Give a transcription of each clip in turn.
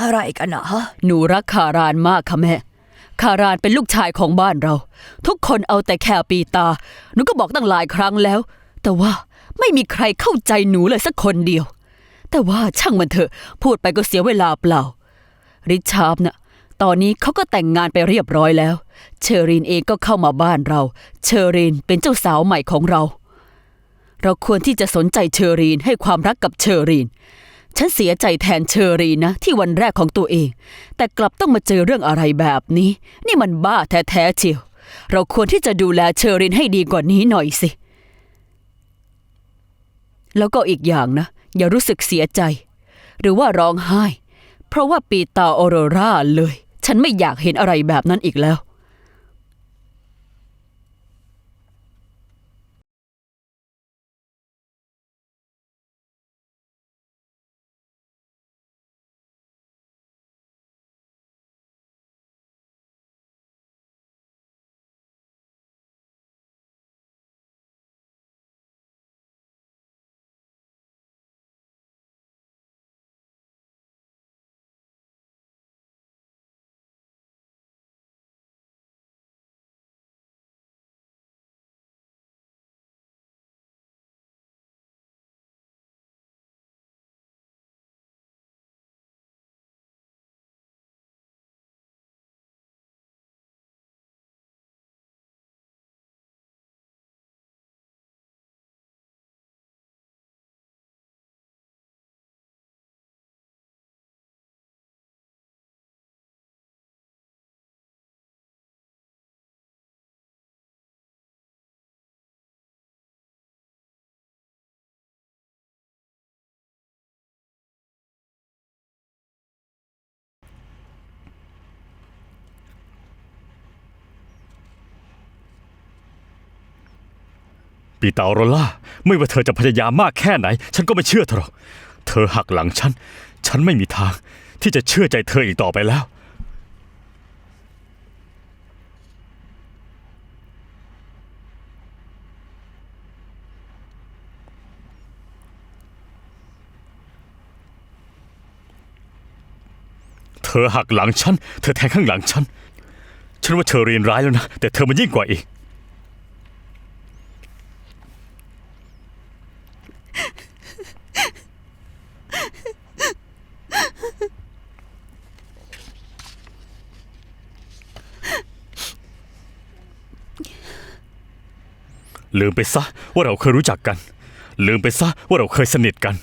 อะไรกันนะฮะ หนูรักคารานมากค่ะแม่ คารานเป็นลูกชายของบ้านเรา ทุกคนเอาแต่แค่ปีตา หนูก็บอกตั้งหลายครั้งแล้ว แต่ว่าไม่มีใครเข้าใจหนูเลยสักคนเดียว แต่ว่าช่างมันเถอะ พูดไปก็เสียเวลาเปล่า ริชาร์ดน่ะตอนนี้เขาก็แต่งงานไปเรียบร้อยแล้ว เชอรีนเองก็เข้ามาบ้านเรา เชอรีนเป็นเจ้าสาวใหม่ของเรา เราควรที่จะสนใจเชอรีนให้ความรักกับเชอรีน ฉันเสียใจแทนเชอรีนนะ ที่วันแรกของตัวเอง แต่กลับต้องมาเจอเรื่องอะไรแบบนี้ นี่มันบ้าแท้ๆเชียว เราควรที่จะดูแลเชอรินให้ดีกว่านี้หน่อยสิ แล้วก็อีกอย่างนะ อย่ารู้สึกเสียใจ หรือว่าร้องไห้ เพราะว่าปีตาออโรราเลย ฉันไม่อยากเห็นอะไรแบบนั้นอีกแล้ว ปีเตาโรล่า ไม่ว่าเธอจะพยายามมากแค่ไหน ฉันก็ไม่เชื่อเธอหรอก เธอหักหลังฉัน ฉันไม่มีทาง ที่จะเชื่อใจเธออีกต่อไปแล้ว เธอหักหลังฉัน เธอแทงข้างหลังฉัน ฉันว่าเธอเรียนร้ายแล้วนะ แต่เธอมันยิ่งกว่าอีก ลืมไปซะว่าเราเคยรู้จักกัน ลืมไปซะว่าเราเคยสนิทกัน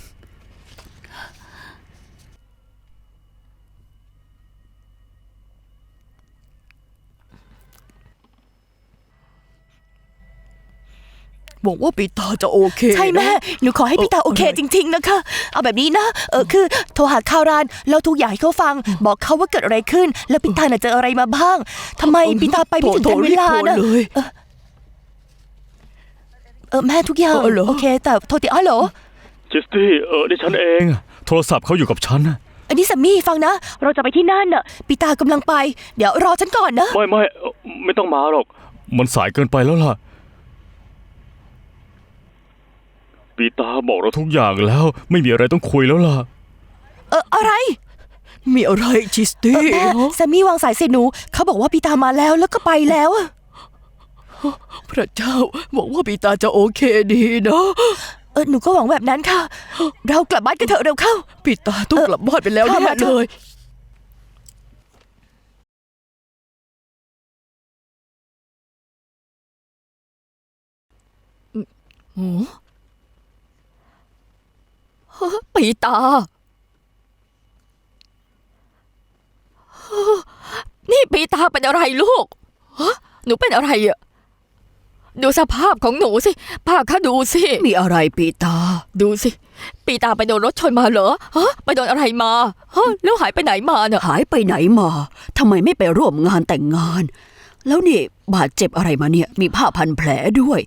หวังว่าปีตาจะโอเคใช่แม่นะหนูขอให้พี่ตาโอเคจริง ๆ นะคะ เอาแบบนี้นะ เออคือโทรหาคารานแล้วทุกอย่างให้เขาฟัง บอกเขาว่าเกิดอะไรขึ้น แล้วปีตาน่ะเจออะไรมาบ้างทำไมปีตาไปไม่ถึงโทรทันเวลาโทรนะเลย เออ แม่ทุกอย่างเออเหรอ โอเค แต่โทรติดอ๋อเหรอจิสตี้เออนี่ฉันเอง โทรศัพท์เขาอยู่กับฉันนะอันนี้สัมมี่ฟังนะ เราจะไปที่นั่นน่ะปีตากำลังไป เดี๋ยวรอฉันก่อนนะ ไม่ไม่เอ่อไม่ต้องมาหรอก มันสายเกินไปแล้วล่ะ ปีตาบอกเราทุกอย่างแล้วไม่มีอะไรต้องคุยแล้วล่ะ เอออะไรมีอะไรจิสตี้เออแม่สัมมี่วางสายเสร็จหนู เขาบอกว่าปีตามาแล้วแล้วก็ไปแล้วอะ พระเจ้าหวังว่าปีตาจะโอเคดีนะเออหนูก็หวังแบบนั้นค่ะ เรากลับบ้านกันเถอะเร็วเข้า ปีตาต้องกลับบ้านไปแล้วเข้าแน่มาเถเลอะยโอ้ฮะปีตา นี่ปีตาเป็นอะไรลูกฮะหนูเป็นอะไรอะ ดูสภาพของหนูสิป้าข้าดูสิ มีอะไรปีตา ดูสิ ปีตาไปโดนรถชนมาเหรอฮะไปโดนอะไรมาฮะแล้วหายไปไหนมาเนี่ยหายไปไหนมาทำไมไม่ไปร่วมงานแต่งงาน แล้วนี่บาดเจ็บอะไรมาเนี่ย มีผ้าพันแผลด้วย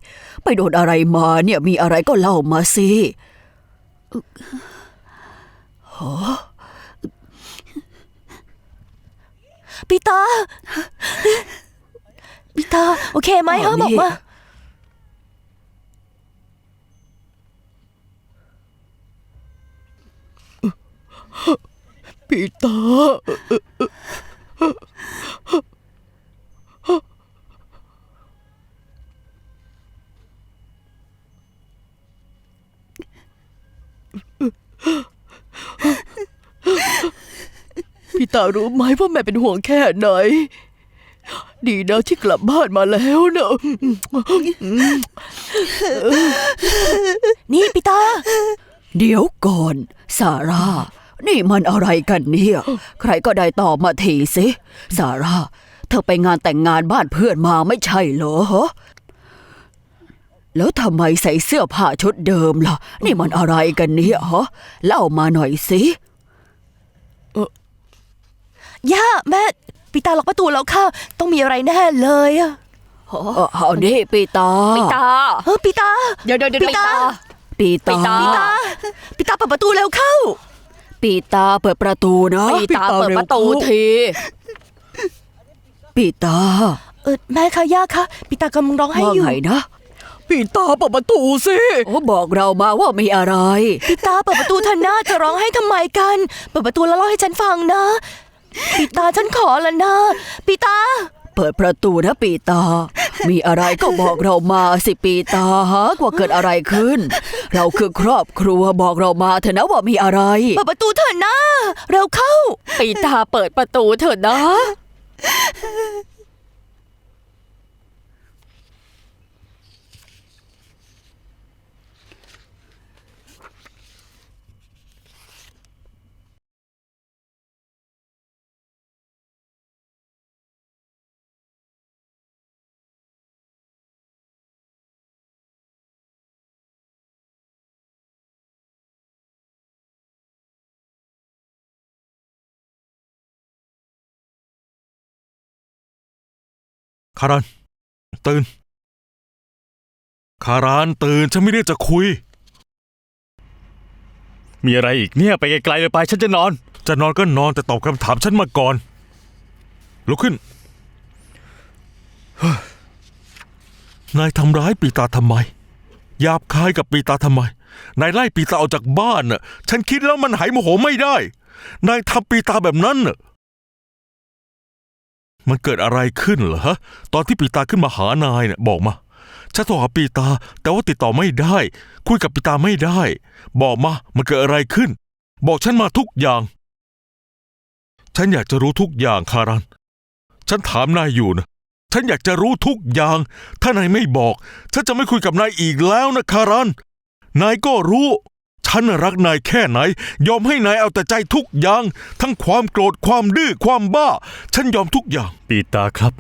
ไปโดนอะไรมาเนี่ยมีอะไรก็เล่ามาสิปีตาปีตาโอเคไหมอ๋อฮะบอกนี่มา ปีตาพี่ตารู้ไหมว่าแม่เป็นห่วงแค่ไหน ดีนะที่กลับบ้านมาแล้วเนอะนี่ปีตาเดี๋ยวก่อน ซาร่า นี่มันอะไรกันเนี่ย ใครก็ได้ตอบมาทีสิซาร่า เธอไปงานแต่งงานบ้านเพื่อนมาไม่ใช่เหรอฮะแล้วทำไมใส่เสื้อผ้าชุดเดิมล่ะ นี่มันอะไรกันเนี่ยฮะเล่ามาหน่อยสิย่าแม่ปีตาล็อกประตูแล้วค่ะ ต้องมีอะไรแน่เลยอะเออเอานี่ปีตาปีตาเออปีตา เดี๋ยวเดี๋ยวเดี๋ยวปีปีตาตาปีตาปีตาปีตาเปิดประตูแล้วเข้า ปีตาเปิดประตูนะปีตาเปิดประตูที ปีตา เออแม่คะย่าคะปีตากำลังร้องไห้ว่าอยู่ไงนะปีตาเปิดประตูสิโอ้บอกเรามาว่ามีอะไร ปีตาเปิดประตูเธอหน้าจะร้องไห้ทำไมกัน เปิดประตูแล้วเล่าให้ฉันฟังนะ ปีตาฉันขอแล้วนะ ปีตา เปิดประตูนะปีตา มีอะไรก็บอกเรามาสิปีตาฮะว่าเกิดอะไรขึ้น เราคือครอบครัวบอกเรามาเถอะนะว่ามีอะไร เปิดประตูเถอะนะ เราเข้าปีตาเปิดประตูเถอะนะ คารานตื่น คารานตื่นฉันไม่ได้จะคุย มีอะไรอีกเนี่ยไปไกลๆเลยไปฉันจะนอน จะนอนก็นอนแต่ตอบคำถามฉันมาก่อน ลุกขึ้นเฮ้ยนายทำร้ายปีตาทำไมหยาบคายกับปีตาทำไม นายไล่ปีตาออกจากบ้านน่ะ ฉันคิดแล้วมันหายโมโหไม่ได้ นายทำปีตาแบบนั้นน่ะ มันเกิดอะไรขึ้นเหรอฮะตอนที่ปีตาขึ้นมาหานายเนี่ยบอกมาฉันโทรหาปีตา แต่ว่าติดต่อไม่ได้ คุยกับปีตาไม่ได้ บอกมามันเกิดอะไรขึ้น บอกฉันมาทุกอย่าง ฉันอยากจะรู้ทุกอย่างคารัน ฉันถามนายอยู่นะฉันอยากจะรู้ทุกอย่าง ถ้านายไม่บอก ฉันจะไม่คุยกับนายอีกแล้วนะคารัน นายก็รู้ ฉันน่ะรักนายแค่ไหน ยอมให้นายเอาแต่ใจทุกอย่าง ทั้งความโกรธความดื้อความบ้า ฉันยอมทุกอย่าง ปีตาครับ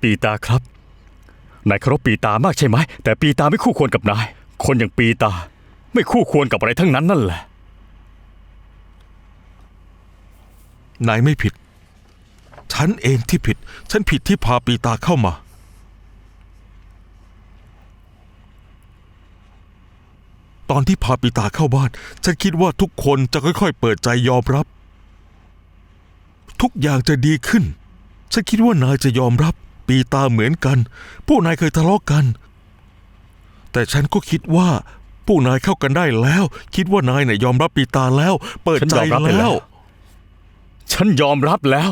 ปีตาครับ นายเคารพปีตามากใช่ไหม แต่ปีตาไม่คู่ควรกับนาย คนอย่างปีตา ไม่คู่ควรกับอะไรทั้งนั้นนั่นแหละ นายไม่ผิด ฉันเองที่ผิด ฉันผิดที่พาปีตาเข้ามา ตอนที่พาปีตาเข้าบ้าน ฉันคิดว่าทุกคนจะค่อยๆ เปิดใจยอมรับ ทุกอย่างจะดีขึ้น ฉันคิดว่านายจะยอมรับ ปีตาเหมือนกัน พวกนายเคยทะเลาะกัน แต่ฉันก็คิดว่าพวกนายเข้ากันได้แล้ว คิดว่านายเนี่ยยอมรับปีตาแล้ว เปิดฉันใจยอมรับไปแล้แล้ว ว ฉันยอมรับแล้ว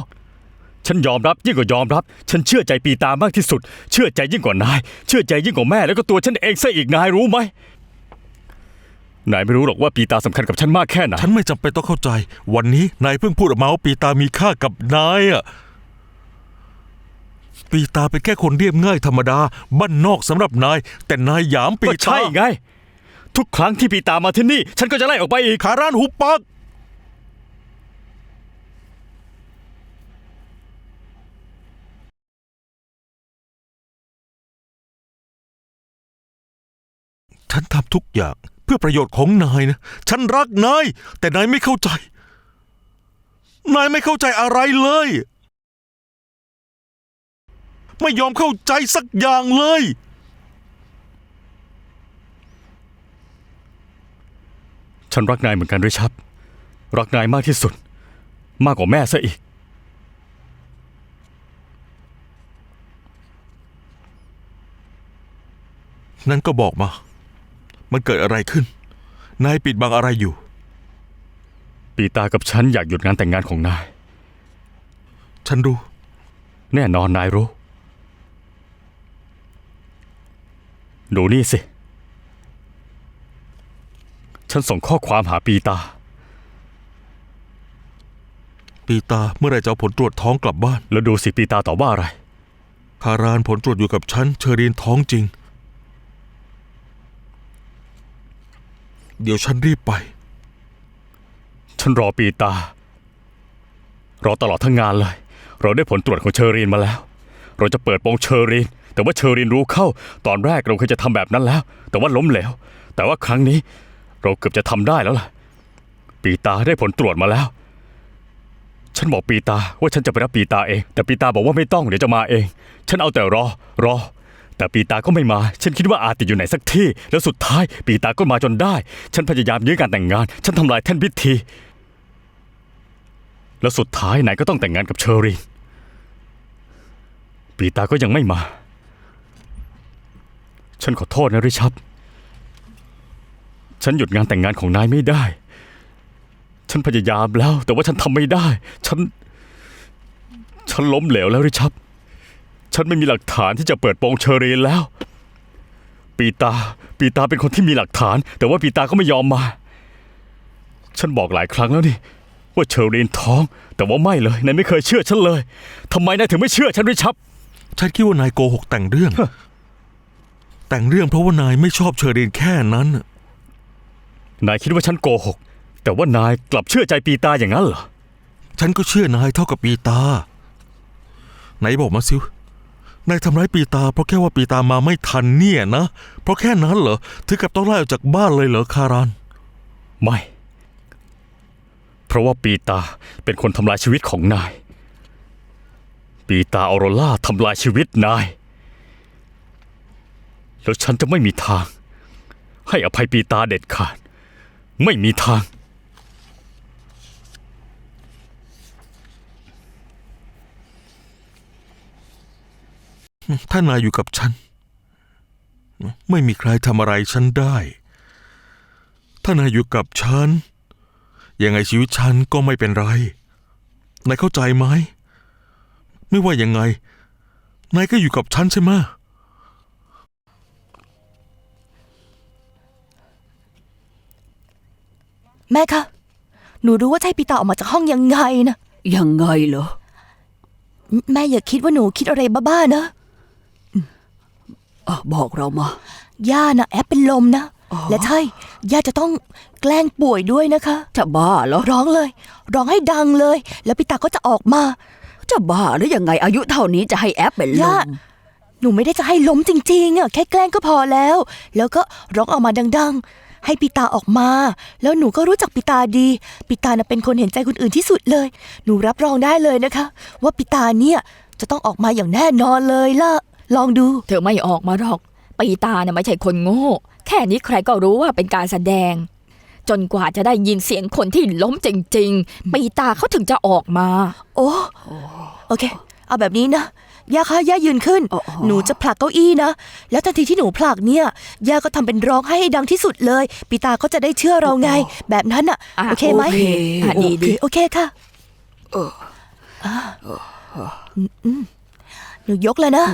ฉันยอมรับยิ่งกว่ายอมรับ ฉันเชื่อใจปีตามากที่สุด เชื่อใจยิ่งกว่านาย เชื่อใจยิ่งกว่าแม่แล้วก็ตัวฉันเองซะอีกนายรู้ไหม นายไม่รู้หรอกว่าปีตาสำคัญกับฉันมากแค่ไหน ฉันไม่จำเป็นต้องเข้าใจ วันนี้นายเพิ่งพูดออกมาว่าปีตามีค่ากับนายอะปีตาเป็นแค่คนเรียบง่ายธรรมดา บ้านนอกสำหรับนาย แต่นายหยามปีก็ตาใช่ไง ทุกครั้งที่ปีตามาที่นี่ ฉันก็จะไล่ออกไปอีกขาร้านหุบปากฉันทำทุกอย่างเพื่อประโยชน์ของนายนะ ฉันรักนาย แต่นายไม่เข้าใจ นายไม่เข้าใจอะไรเลย ไม่ยอมเข้าใจสักอย่างเลย ฉันรักนายเหมือนกันด้วยชับ รักนายมากที่สุด มากกว่าแม่ซะอีก นั้นก็บอกมา มันเกิดอะไรขึ้น นายปิดบังอะไรอยู่ ปีตากับฉันอยากหยุดงานแต่งงานของนาย ฉันรู้ แน่นอนนายรู้ ดูนี่สิ ฉันส่งข้อความหาปีตา ปีตาเมื่อไหรจะเอาผลตรวจท้องกลับบ้าน แล้วดูสิปีตาตอบว่าอะไรคารานผลตรวจอยู่กับฉัน เชอรีนท้องจริง เดี๋ยวฉันรีบไป ฉันรอปีตา รอตลอดทั้งงานเลย เราได้ผลตรวจของเชอรีนมาแล้ว เราจะเปิดโปงเชอรีน แต่ว่าเชอรีนรู้เข้า ตอนแรกเราเคยจะทำแบบนั้นแล้ว แต่ว่าล้มเหลว แต่ว่าครั้งนี้ เราเกือบจะทำได้แล้วล่ะ ปีตาได้ผลตรวจมาแล้ว ฉันบอกปีตาว่าฉันจะไปรับปีตาเอง แต่ปีตาบอกว่าไม่ต้องเดี๋ยวจะมาเอง ฉันเอาแต่รอ รอ แต่ปีตาก็ไม่มา ฉันคิดว่าอาจติดอยู่ไหนสักที่ แล้วสุดท้าย ปีตาก็มาจนได้ ฉันพยายามยื้อการแต่งงาน ฉันทำลายแท่นพิธี แล้วสุดท้ายนายก็ต้องแต่งงานกับเชอรีนปีตาก็ยังไม่มา ฉันขอโทษนะริชับฉันหยุดงานแต่งงานของนายไม่ได้ ฉันพยายามแล้ว แต่ว่าฉันทำไม่ได้ ฉัน ฉันล้มเหลวแล้วริชับ ฉันไม่มีหลักฐานที่จะเปิดโปงเชอรีนแล้ว ปีตา ปีตาเป็นคนที่มีหลักฐาน แต่ว่าปีตาก็ไม่ยอมมา ฉันบอกหลายครั้งแล้วนี่ ว่าเชอรีนท้อง แต่ว่าไม่เลยนายไม่เคยเชื่อฉันเลยทำไมนายถึงไม่เชื่อฉันริชับ ฉันคิดว่านายโกหกแต่งเรื่อง แต่งเรื่องเพราะว่านายไม่ชอบเชอรีนแค่นั้น นายคิดว่าฉันโกหก แต่ว่านายกลับเชื่อใจปีตาอย่างนั้นเหรอฉันก็เชื่อนายเท่ากับปีตา ไหนบอกมาซิว นายทำร้ายปีตาเพราะแค่ว่าปีตามาไม่ทันเนี่ยนะ เพราะแค่นั้นเหรอถึงกับต้องไล่ออกจากบ้านเลยเหรอคารานไม่ เพราะว่าปีตาเป็นคนทำลายชีวิตของนาย ปีตาออโรล่าทำลายชีวิตนาย แล้วฉันจะไม่มีทาง ให้อภัยปีตาเด็ดขาด ไม่มีทาง ถ้านายอยู่กับฉัน ไม่มีใครทำอะไรฉันได้ ถ้านายอยู่กับฉัน ยังไงชีวิตฉันก็ไม่เป็นไร นายเข้าใจไหม ไม่ว่ายังไง นายก็อยู่กับฉันใช่ไหมแม่คะ หนูรู้ว่าใช่ปีตาออกมาจากห้องยังไงนะ ยังไงเหรอ แม่อย่าคิดว่าหนูคิดอะไรบ้าๆนะ อะบอกเรามา ย่านะแอปเป็นลมนะและใช่ ย่าจะต้องแกล้งป่วยด้วยนะคะ จะบ้าเหรอ ร้องเลย ร้องให้ดังเลย แล้วปีตาก็จะออกมา จะบ้าหรือยังไงอายุเท่านี้จะให้แอปเป็นลย่า มหนูไม่ได้จะให้ล้มจริงๆอะแค่แกล้งก็พอแล้ว แล้วก็ร้องออกมาดัง ๆ ให้ปีตาออกมา แล้วหนูก็รู้จักปีตาดีปีตาน่ะเป็นคนเห็นใจคนอื่นที่สุดเลย หนูรับรองได้เลยนะคะ ว่าปีตาเนี่ยจะต้องออกมาอย่างแน่นอนเลยล่ะ ลองดู เธอไม่ออกมาหรอก ปีตาเนี่ยไม่ใช่คนโง่ แค่นี้ใครก็รู้ว่าเป็นการแสดง จนกว่าจะได้ยินเสียงคนที่ล้มจริง ๆ ปีตาเขาถึงจะออกมา โอ้โอเค เอาแบบนี้นะย่าคะย่ายืนขึ้นอ๋อหนูจะผลักเก้าอี้นะ แล้วทันทีที่หนูผลักเนี่ยย่าก็ทำเป็นร้องให้ดังที่สุดเลย ปีตาก็จะได้เชื่อเราไง แบบนั้นอะอะโอเคไหมโอเคอะดีดีโอเคค่ะาอืม หนูยกแล้วนะ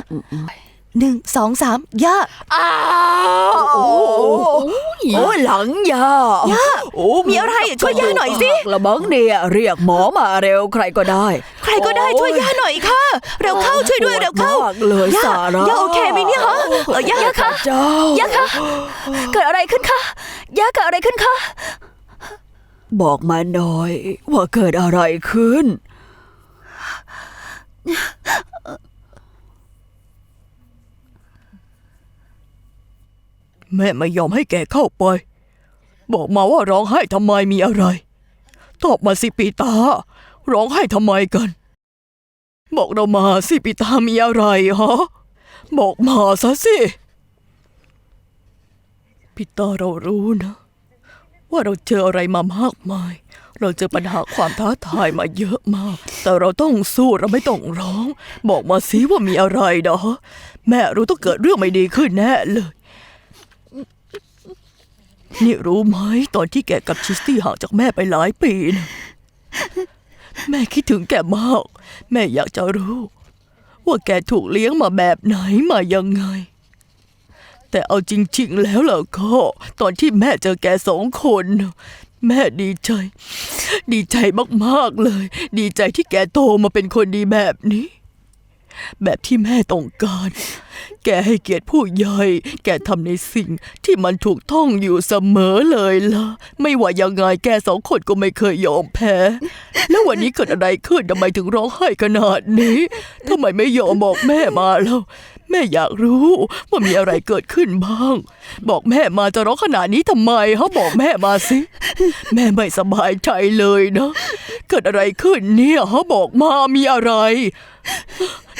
หนึ่งสองสามย่าอ้าวโอ้โอ้หลังยาย่าโอ้มีอะไรอะช่วยย่าหน่อยสิละบังเนี่ยเรียกหมอมาเร็วใครก็ได้ ใครก็ได้ช่วยย่าหน่อยค่ะเร็วเข้าช่วยด้วยเร็วเข้าปวดมากเลยย่าสาระย่าโอเคไหมเนี่ยฮะเออย่าค่ะเจ้าย่าคะเกิดอะไรขึ้นคะย่าเกิดอะไรขึ้นคะบอกมาหน่อยว่าเกิดอะไรขึ้น แม่ไม่ยอมให้แกเข้าไป บอกมาว่าร้องไห้ทำไมมีอะไร ตอบมาสิปีตา ร้องไห้ทำไมกัน บอกเรามาสิปีตามีอะไรฮะบอกมาซะสิปีตาเรารู้นะ ว่าเราเจออะไรมามากมาย เราเจอปัญหาความท้าทายมาเยอะมาก แต่เราต้องสู้เราไม่ต้องร้อง บอกมาสิว่ามีอะไรนะแม่รู้ต้องเกิดเรื่องไม่ดีขึ้นแน่เลย นี่รู้ไหมตอนที่แกกับชิสตี้ห่างจากแม่ไปหลายปีนะแม่คิดถึงแกมาก แม่อยากจะรู้ ว่าแกถูกเลี้ยงมาแบบไหนมายังไง แต่เอาจริง ๆ แล้วล่ะก็ตอนที่แม่เจอแกสองคนน่ะแม่ดีใจ ดีใจมากๆเลย ดีใจที่แกโตมาเป็นคนดีแบบนี้ แบบที่แม่ต้องการ แกให้เกียรติผู้ใหญ่ แกทำในสิ่งที่มันถูกต้องอยู่เสมอเลยล่ะ ไม่ว่ายังไงแกสองคนก็ไม่เคยยอมแพ้ แล้ววันนี้เกิดอะไรขึ้นทำไมถึงร้องไห้ขนาดนี้ทำไมไม่ยอมบอกแม่มาแล้ว แม่อยากรู้ว่ามีอะไรเกิดขึ้นบ้าง บอกแม่มาจะร้องขนาดนี้ทำไมฮะบอกแม่มาสิ แม่ไม่สบายใจเลยนะ เกิดอะไรขึ้นเนี่ยฮะบอกมามีอะไร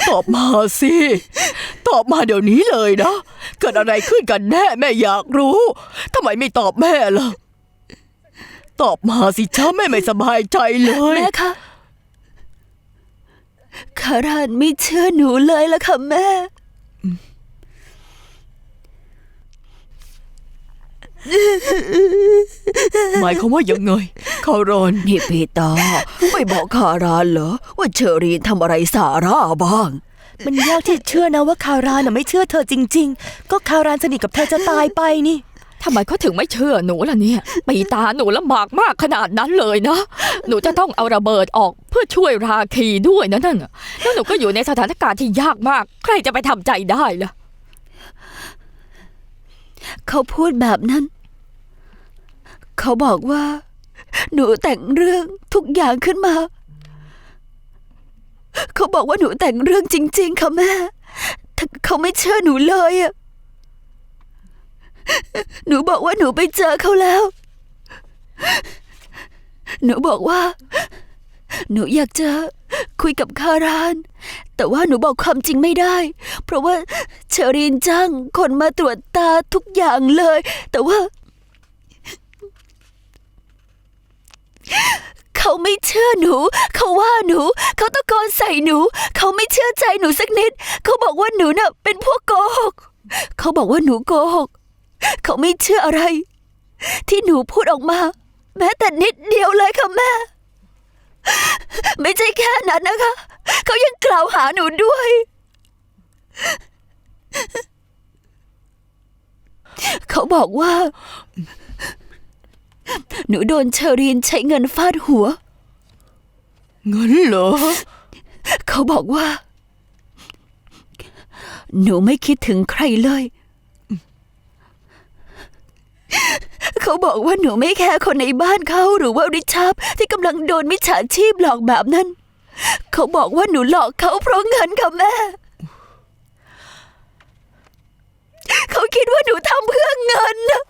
ตอบมาสิ ตอบมาเดี๋ยวนี้เลยนะ เกิดอะไรขึ้นกันแน่แม่อยากรู้ทำไมไม่ตอบแม่ล่ะ ตอบมาสิช้าแม่ไม่สบายใจเลย แม่คะคารานไม่เชื่อหนูเลยละค่ะแม่ หมายความว่ายังไงคารอน นี่ปีตาไม่บอกคารานเหรอ ว่าเชอรีนทำอะไรสาระบ้าง มันยากที่เชื่อนะว่าคารานน่ะไม่เชื่อเธอจริง ๆ ก็คารานสนิทกับเธอจะตายไปนี่ ทำไมเขาถึงไม่เชื่อหนูล่ะเนี่ยปีตาหนูลำบากมากขนาดนั้นเลยนะ หนูจะต้องเอาระเบิดออกเพื่อช่วยราคีด้วยนะนั่นน่ะแล้วหนูก็อยู่ในสถานการณ์ที่ยากมาก ใครจะไปทำใจได้ล่ะ เขาพูดแบบนั้น เขาบอกว่า หนูแต่งเรื่องทุกอย่างขึ้นมา เขาบอกว่าหนูแต่งเรื่องจริง ๆ ค่ะแม่แต่เขาไม่เชื่อหนูเลยอะหนูบอกว่าหนูไปเจอเขาแล้ว หนูบอกว่า หนูอยากจะคุยกับคาราน แต่ว่าหนูบอกความจริงไม่ได้ เพราะว่าเชอรีนจ้างคนมาตรวจตาทุกอย่างเลย แต่ว่า เขาไม่เชื่อหนู เขาว่าหนู เขาตะโกนใส่หนู เขาไม่เชื่อใจหนูสักนิด เขาบอกว่าหนูน่ะ เป็นพวกโกหก เขาบอกว่าหนูโกหก เขาไม่เชื่ออะไร ที่หนูพูดออกมา แม้แต่นิดเดียวเลยค่ะแม่ ไม่ใช่แค่นั้นนะคะ เขายังกล่าวหาหนูด้วย เขาบอกว่า หนูโดนเชอรีนใช้เงินฟาดหัว เงินเหรอ เขาบอกว่า หนูไม่คิดถึงใครเลย เขาบอกว่าหนูไม่แค่คนในบ้านเขาหรือว่าริชาร์ดที่กำลังโดนมิจฉาชีพหลอกแบบนั้น เขาบอกว่าหนูหลอกเขาเพราะเงินค่ะแม่ เขาคิดว่าหนูทำเพื่อเงินนะ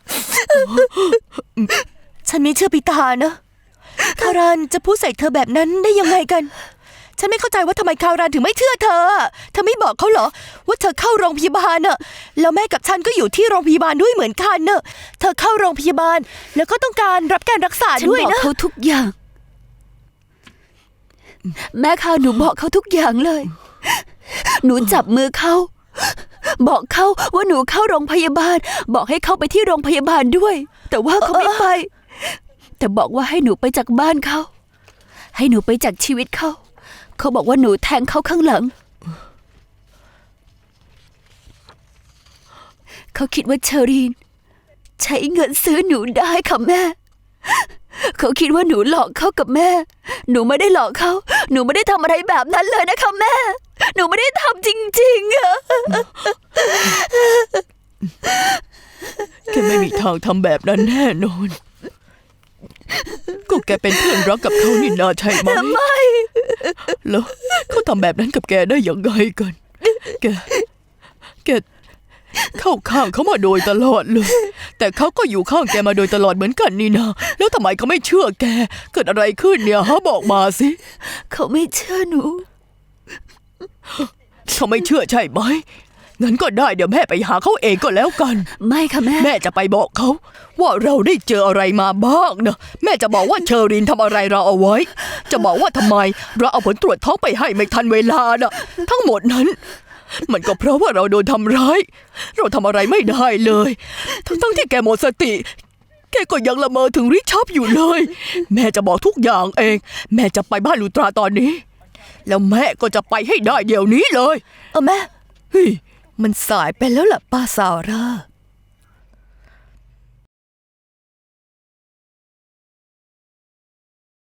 ฉันไม่เชื่อปีตานะ คารานจะพูดใส่เธอแบบนั้นได้ยังไงกัน ฉันไม่เข้าใจว่าทำไมคารานถึงไม่เชื่อเธอ เธอไม่บอกเขาเหรอ ว่าเธอเข้าโรงพยาบาลน่ะ แล้วแม่กับฉันก็อยู่ที่โรงพยาบาลด้วยเหมือนกันเนอะเธอเข้าโรงพยาบาล แล้วก็ต้องการรับการรักษาฉันด้วยบอกนะ เขาทุกอย่าง แม่ค่ะหนูบอกเขาทุกอย่างเลย หนูจับมือเขา บอกเขาว่าหนูเข้าโรงพยาบาล บอกให้เขาไปที่โรงพยาบาลด้วย แต่ว่าเขาไม่ไป แต่บอกว่าให้หนูไปจากบ้านเขา ให้หนูไปจากชีวิตเขา เขาบอกว่าหนูแทงเขาข้างหลัง เขาคิดว่าเชอรีน ใช้เงินซื้อหนูได้ค่ะแม่ เขาคิดว่าหนูหลอกเขากับแม่ หนูไม่ได้หลอกเขา หนูไม่ได้ทำอะไรแบบนั้นเลยนะคะแม่ หนูไม่ได้ทำจริงๆอะแกไม่มีทางทำแบบนั้นแน่นอน ก็แกเป็นเพื่อนรักกับเขานี่นาใช่ไหมไม่แล้วเขาทำแบบนั้นกับแกได้ยังไงกัน แก แกเข้าข้างเขามาโดยตลอดเลย แต่เขาก็อยู่ข้างแกมาโดยตลอดเหมือนกันนี่นะ แล้วทำไมเขาไม่เชื่อแก เกิดอะไรขึ้นเนี่ยฮะบอกมาสิ เขาไม่เชื่อหนู เขาไม่เชื่อใช่ไหม งั้นก็ได้เดี๋ยวแม่ไปหาเขาเองก็แล้วกัน ไม่ค่ะแม่ แม่จะไปบอกเขา ว่าเราได้เจออะไรมาบ้างนะแม่จะบอกว่าเชอรินทำอะไรเราเอาไว้ จะบอกว่าทำไม เราเอาผลตรวจท้องไปให้ไม่ทันเวลานะทั้งหมดนั้น มันก็เพราะว่าเราโดนทำร้าย เราทำอะไรไม่ได้เลย ทั้งๆที่แกหมดสติ แกก็ยังละเมอถึงริชอบอยู่เลย แม่จะบอกทุกอย่างเอง แม่จะไปบ้านลูตราตอนนี้ แล้วแม่ก็จะไปให้ได้เดี๋ยวนี้เลย เออแม่เฮ้ มันสายไปแล้วล่ะป้าซาร่า